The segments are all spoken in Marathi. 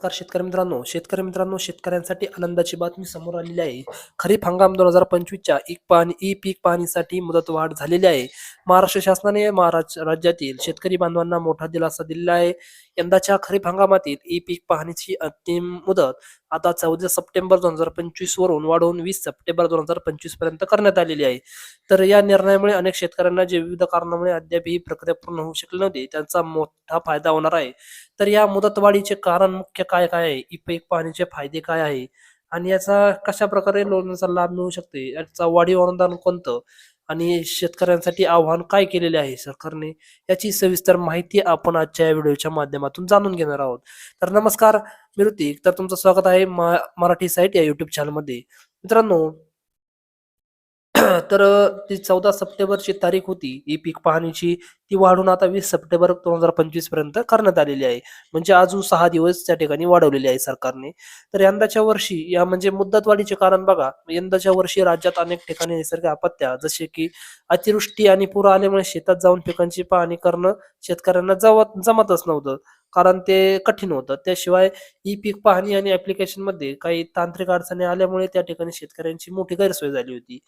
नमस्कार शेतकरी मित्रांनो. शेतकरी मित्रांनो शेतकऱ्यांसाठी आनंदाची बातमी समोर आलेली आहे. खरीप हंगाम दोन हजार पंचवीसच्या एक पाणी ई पीक पाहणीसाठी मुदतवाढ झालेली आहे. महाराष्ट्र शासनाने महाराष्ट्र राज्यातील शेतकरी बांधवांना मोठा दिलासा दिलेला आहे. यंदाच्या खरीप हंगामातील ई पीक पाहणीची अंतिम मुदत आता चौदा सप्टेंबर दोन हजार पंचवीस वरून वाढवून वीस सप्टेंबर दोन हजार पंचवीसपर्यंत करण्यात आलेली आहे. तर या निर्णयामुळे अनेक शेतकऱ्यांना जे विविध कारणामुळे अद्याप ही प्रक्रिया पूर्ण होऊ शकली नव्हती त्यांचा मोठा फायदा होणार आहे. तर या मुदतवाढीचे कारण मुख्य काय काय? आहे ई पीक पाहणीचे फायदे काय आहे? आणि याचा कशा प्रकारे लोनचा लाभ मिळू शकते? याचा वाढीव अनुदान कोणतं? आणि शेतकऱ्यांसाठी आव्हान काय केलेले आहे सरकारने? याची सविस्तर माहिती आपण आजच्या या व्हिडिओच्या माध्यमातून जाणून घेणार आहोत. तर नमस्कार मी ऋतिक. तर तुमचं स्वागत आहे मा- मराठी साईट या युट्यूब चॅनलमध्ये मित्रांनो तर ती चौदा सप्टेंबरची तारीख होती. ही पीक पाहणीची ती वाढून आता वीस सप्टेंबर दोन हजार पंचवीसपर्यंत करण्यात आलेली आहे. म्हणजे अजून सहा दिवस त्या ठिकाणी वाढवलेले आहे सरकारने. तर यंदाच्या वर्षी या म्हणजे मुदतवाढीचे कारण बघा यंदाच्या वर्षी राज्यात अनेक ठिकाणी नैसर्गिक आपत्त्या जसे की अतिवृष्टी आणि पूर आल्यामुळे शेतात जाऊन पिकांची पाहणी करणं शेतकऱ्यांना जमतच नव्हतं. कारण ते कठीण होतं. त्याशिवाय ई पीक पाहणी आणि ऍप्लिकेशनमध्ये काही तांत्रिक अडचणी आल्यामुळे त्या ठिकाणी शेतकऱ्यांची मोठी गैरसोय झाली होती.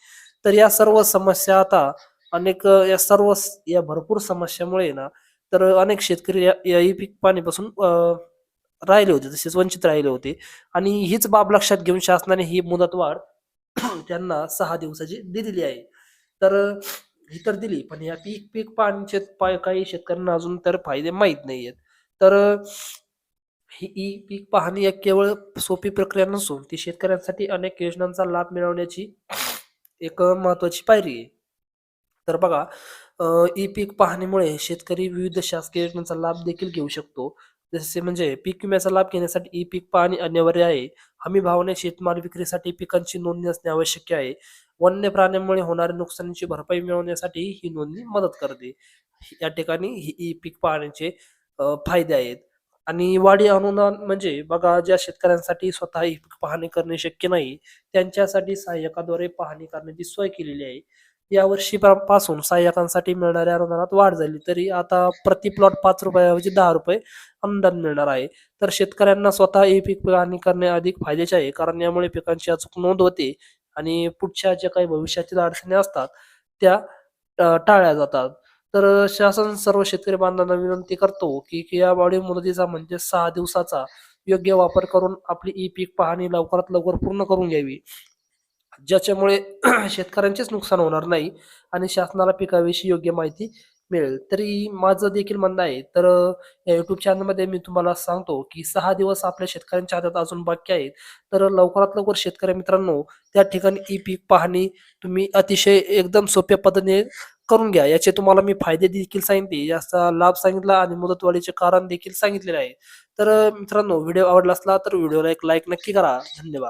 तर या सर्व समस्या आता अनेक या सर्व या भरपूर समस्यामुळे ना तर अनेक शेतकरी या ई पीक पाणीपासून राहिले होते तसेच वंचित राहिले होते. आणि हीच बाब लक्षात घेऊन शासनाने ही मुदतवाढ त्यांना सहा दिवसाची दिलेली आहे. तर ही तर दिली पण या पीक पीक पाणीचे पाय काही शेतकऱ्यांना अजून तर फायदे माहीत आहेत तर ही ई पीक पाहणी एक केवळ सोपी प्रक्रिया नसून ती शेतकऱ्यांसाठी अनेक योजनांचा लाभ मिळवण्याची एक महत्वाची पायरी आहे. तर बघा ई पीक पाहणीमुळे शेतकरी विविध शासकीय योजनांचा लाभ देखील घेऊ शकतो. जसे म्हणजे पीक विम्याचा लाभ घेण्यासाठी ई पीक पाहणी अनिवार्य आहे. हमी भावने शेतमाल विक्रीसाठी पिकांची नोंदणी असणे आवश्यक आहे. वन्य प्राण्यांमुळे होणाऱ्या नुकसानीची भरपाई मिळवण्यासाठी ही नोंदणी मदत करते. या ठिकाणी ही ई पीक पाहण्याचे फायदे आहेत. आणि वाढी अनुदान म्हणजे बघा ज्या शेतकऱ्यांसाठी स्वतः पाहणी करणे शक्य नाही त्यांच्यासाठी सहाय्यकाद्वारे पाहणी करण्याची सोय केलेली आहे. यावर्षी पासून सहाय्यकांसाठी मिळणाऱ्या अनुदानात वाढ झाली तरी आता प्रति प्लॉट पाच रुपयाऐवजी दहा रुपये अनुदान मिळणार आहे. तर शेतकऱ्यांना स्वतः ई पीक पाहणी करणे अधिक फायद्याचे आहे कारण यामुळे पिकांची अचूक नोंद होते आणि पुढच्या ज्या काही भविष्यातील अडचणी असतात त्या टाळल्या जातात. तर शासन सर्व शेतकरी बांधवांना विनंती करतो की की या वाढीव मुदतीचा म्हणजे सहा दिवसाचा योग्य वापर करून आपली ई पीक पाहणी लवकरात लवकर पूर्ण करून घ्यावी. ज्याच्यामुळे शेतकऱ्यांचेच नुकसान होणार नाही आणि शासनाला पिकाविषयी योग्य माहिती मिळेल. तरी माझं देखील म्हणणं आहे तर या युट्यूब चॅनलमध्ये मी तुम्हाला सांगतो की सहा दिवस आपल्या शेतकऱ्यांच्या हातात अजून बाकी आहेत. तर लवकरात लवकर शेतकरी मित्रांनो त्या ठिकाणी ई पीक पाहणी तुम्ही अतिशय एकदम सोप्या पद्धतीने करून घ्या. याचे तुम्हाला मी फायदे देखील सांगितले याचा लाभ सांगितला आणि मुदतवाढीचे कारण देखील सांगितलेले आहे. तर मित्रांनो व्हिडिओ आवडला असला तर व्हिडिओला एक लाईक नक्की करा. धन्यवाद.